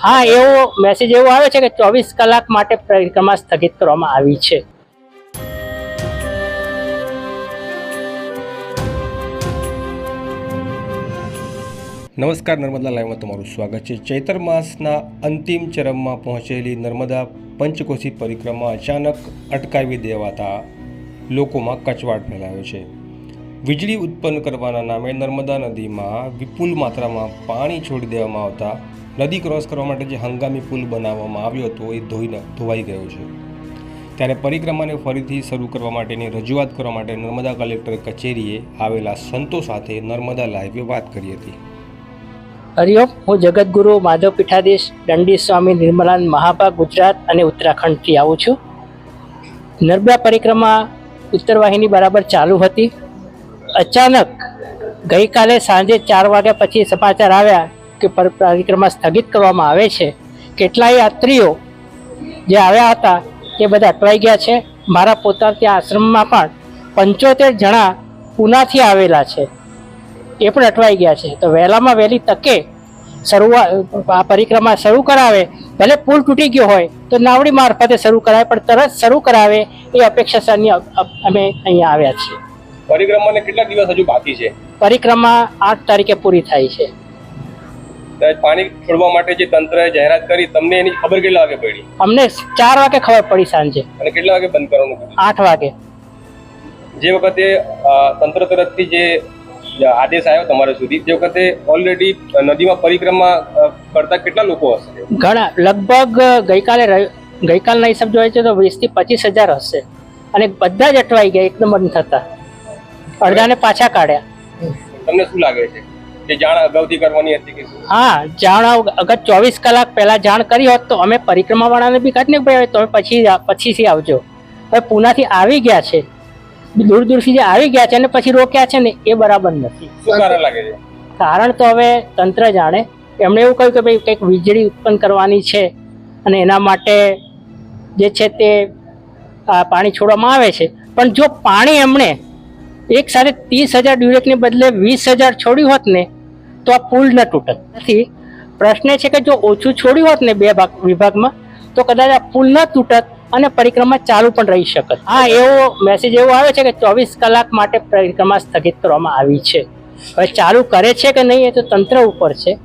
હા, એવો મેસેજ એવો આવે છે કે ચોવીસ કલાક માટે પરિક્રમા સ્થગિત કરવામાં આવી છે. નમસ્કાર, નર્મદા લાઈવમાં તમારું સ્વાગત છે. ચૈત્ર માસના અંતિમ ચરમમાં પહોંચેલી નર્મદા પંચકોશી પરિક્રમા અચાનક અટકાવી દેવાતા લોકોમાં કચવાટ ફેલાયો છે. વીજળી ઉત્પન્ન કરવાના નામે નર્મદા નદીમાં વિપુલ માત્રામાં પાણી છોડી દેવામાં આવતા નદી ક્રોસ કરવા માટે જે હંગામી પુલ બનાવવામાં આવ્યો હતો એ ધોઈને ધોવાઈ ગયો છે. ત્યારે પરિક્રમાને ફરીથી શરૂ કરવા માટેની રજૂઆત કરવા માટે નર્મદા કલેક્ટર કચેરીએ આવેલા સંતો સાથે નર્મદા લાઈવે વાત કરી હતી. હરિઓમ હું જગતગુરુ માધવ પીઠાધીશ, દંડી સ્વામી નિર્મલાન મહાભાગ ગુજરાત અને ઉત્તરાખંડથી આવું છું. નર્મદા પરિક્રમા ઉત્તર વાહિની બરાબર ચાલુ હતી. અચાનક ગઈકાલે સાંજે ચાર વાગ્યા પછી સમાચાર આવ્યા કે પર- પરિક્રમા સ્થગિત કરવામાં આવે છે. કેટલાય યાત્રીઓ જે આવ્યા હતા તે બધા અટવાઈ ગયા છે. મારા પોતા ત્યાં આશ્રમમાં પણ પંચોતેર જણા પુનાથી આવેલા છે. એ પણ અટવાઈ ગયા છે. તો વહેલામાં વહેલી તકે શરૂઆત આ પરિક્રમા શરૂ કરાવે. ભલે પુલ તૂટી ગયો હોય તો નાવડી મારફતે શરૂ કરાવે પણ તરત શરૂ કરાવે એ અપેક્ષા અમે અહીંયા આવ્યા છીએ. પરિક્રમાને કેટલા દિવસ હજુ બાકી છે? પરિક્રમા આઠ તારીખે પૂરી થાય છે. પાણી છોડવા માટે જે તંત્રએ જાહેરાત કરી તમને એની ખબર કેટલા વાગે પડી? અમને ચાર વાગે ખબર પડી સાંજે. અને કેટલા વાગે બંધ કરવાનું આઠ વાગે. જે વખતે તંત્ર તરફથી જે આદેશ આવ્યો તમારા સુધી તે વખતે ઓલરેડી નદીમાં પરિક્રમા કરતા કેટલા લોકો હશે? ઘણા લગભગ ગઈકાલે ગઈકાલના હિસાબ જોઈએ છે તો વીસથી પચીસ હજાર હશે. અને બધા જ અટવાઈ ગયા એકદમ બંધ થતા. અડધાને પાછા કાઢ્યા. તમને શું લાગે છે? કે જાણ અગાઉથી કરવાની હતી કે હા જાણ અગર ચોવીસ કલાક પહેલા જાણ કરી હોત તો અમે પરિક્રમા વાળાને બી કાઢી ભાઈ તમે પછી પછીથી આવજો. હવે પૂનાથી આવી ગયા છે. દૂર દૂરથી જે આવી ગયા છે અને પછી રોક્યા છે ને એ બરાબર નથી. શું કારણ લાગે છે? કારણ તો હવે તંત્ર જાણે. એમણે એવું કહ્યું કે ભાઈ કંઈક વીજળી ઉત્પન્ન કરવાની છે અને એના માટે જે છે તે પાણી છોડવામાં આવે છે. પણ જો પાણી એમણે એક સાથે ત્રીસ હજાર ડ્યુરેકને બદલે વીસ હજાર છોડ્યું હોત ને, તો આ પુલ ન તૂટત. નથી. પ્રશ્ન છે કે જો ઓછું છોડ્યું હોત ને બે ભાગ વિભાગમાં, તો કદાચ આ પુલ ન તૂટત અને પરિક્રમા ચાલુ પણ રહી શકત. હા, એવો મેસેજ એવો આવે છે કે ચોવીસ કલાક માટે પરિક્રમા સ્થગિત કરવામાં આવી છે. હવે ચાલુ કરે છે કે નહીં એ તો તંત્ર ઉપર છે.